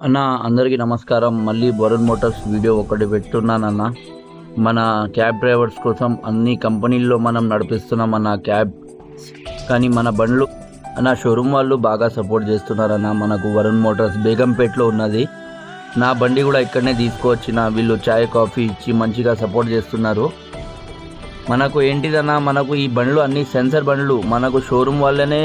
అన్న అందరికీ నమస్కారం. మళ్ళీ వరుణ్ మోటార్స్ వీడియో ఒకటి పెట్టున్నానన్న మన క్యాబ్ డ్రైవర్స్ కోసం అన్ని కంపెనీల్లో మనం నడిపిస్తున్నాం అన్న క్యాబ్. కానీ మన బండ్లు అన్న షోరూమ్ వాళ్ళు బాగా సపోర్ట్ చేస్తున్నారన్న. మనకు వరుణ్ మోటార్స్ బేగంపేట్లో ఉన్నది. నా బండి కూడా ఇక్కడనే తీసుకువచ్చిన వీళ్ళు చాయ్ కాఫీ ఇచ్చి మంచిగా సపోర్ట్ చేస్తున్నారు. మనకు ఏంటిదన్నా మనకు ఈ బండ్లు అన్ని సెన్సర్ బండ్లు. మనకు షోరూమ్ వల్లనే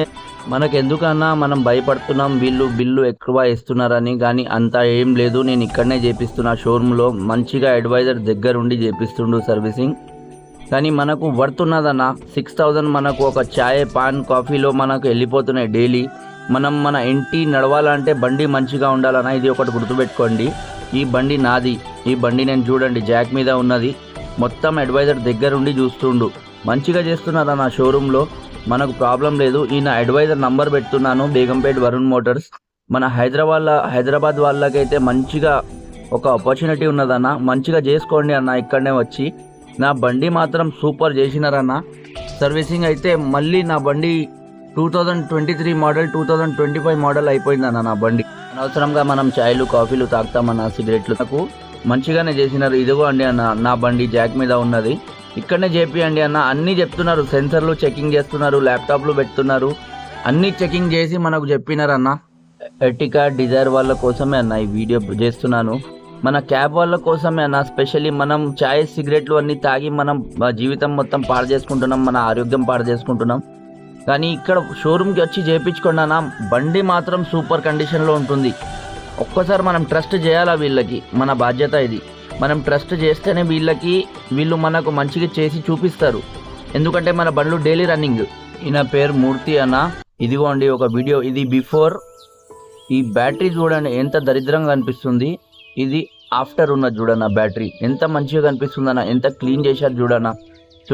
మనకు ఎందుకన్నా మనం భయపడుతున్నాం వీళ్ళు బిల్లు ఎక్కువ ఇస్తున్నారని కానీ అంత ఏం లేదు నేను ఇక్కడనే చేపిస్తున్నా. షోరూంలో మంచిగా అడ్వైజర్ దగ్గరుండి చేపిస్తుండు సర్వీసింగ్. కానీ మనకు వర్తున్నదన్న సిక్స్ థౌజండ్ మనకు ఒక చాయ్ పాన్ కాఫీలో మనకు వెళ్ళిపోతున్నాయి డైలీ. మనం మన ఇంటి నడవాలంటే బండి మంచిగా ఉండాలన్న ఇది ఒకటి గుర్తుపెట్టుకోండి. ఈ బండి నాది. ఈ బండి నేను చూడండి జాక్ మీద ఉన్నది. మొత్తం అడ్వైజర్ దగ్గరుండి చూస్తుండు. మంచిగా చేస్తున్నారా నా షోరూంలో? మనకు ప్రాబ్లం లేదు. ఈయన అడ్వైజర్ నంబర్ పెడుతున్నాను బేగంపేట్ వరుణ్ మోటార్స్. మన హైదరాబాద్ హైదరాబాద్ వాళ్ళకైతే మంచిగా ఒక ఆపర్చునిటీ ఉన్నదన్న మంచిగా చేసుకోండి అన్న ఇక్కడనే వచ్చి. నా బండి మాత్రం సూపర్ చేసినారన్న. సర్వీసింగ్ అయితే మళ్ళీ నా బండి two thousand twenty three model two thousand twenty five model అయిపోయిందన్న నా బండి. అనవసరంగా మనం చాయ్లు కాఫీలు తాగుతామన్న సిగరెట్లు. నాకు మంచిగానే చేసినారు. ఇదిగో అండి అన్న నా బండి జాక్ మీద ఉన్నది. ఇక్కడనే చేపియండి అన్న. అన్నీ చెప్తున్నారు. సెన్సర్లు చెకింగ్ చేస్తున్నారు. ల్యాప్టాప్లు పెడుతున్నారు. అన్నీ చెకింగ్ చేసి మనకు చెప్పినారన్న ఎర్టికా డిజైర్ వాళ్ళ కోసమే అన్న ఈ వీడియో చేస్తున్నాను. మన క్యాబ్ వాళ్ళ కోసమే అన్న. స్పెషల్లీ మనం చాయ్ సిగరెట్లు అన్నీ తాగి మనం జీవితం మొత్తం పాడు చేసుకుంటున్నాం. మన ఆరోగ్యం పాడు చేసుకుంటున్నాం. కానీ ఇక్కడ షోరూమ్కి వచ్చి చేయించుకోండి అన్న. బండి మాత్రం సూపర్ కండిషన్లో ఉంటుంది. ఒక్కసారి మనం ట్రస్ట్ చేయాలా వీళ్ళకి? మన బాధ్యత ఇది. మనం ట్రస్ట్ చేస్తేనే వీళ్ళకి వీళ్ళు మనకు మంచిగా చేసి చూపిస్తారు. ఎందుకంటే మన బండ్లు డైలీ రన్నింగ్. ఈయన పేరు మూర్తి అన్న. ఇదిగోండి ఒక వీడియో. ఇది బిఫోర్. ఈ బ్యాటరీ చూడండి ఎంత దరిద్రంగా అనిపిస్తుంది. ఇది ఆఫ్టర్ ఉన్నది చూడన్న బ్యాటరీ. ఎంత మంచిగా కనిపిస్తుందన్న ఎంత క్లీన్ చేశారు చూడన్నా.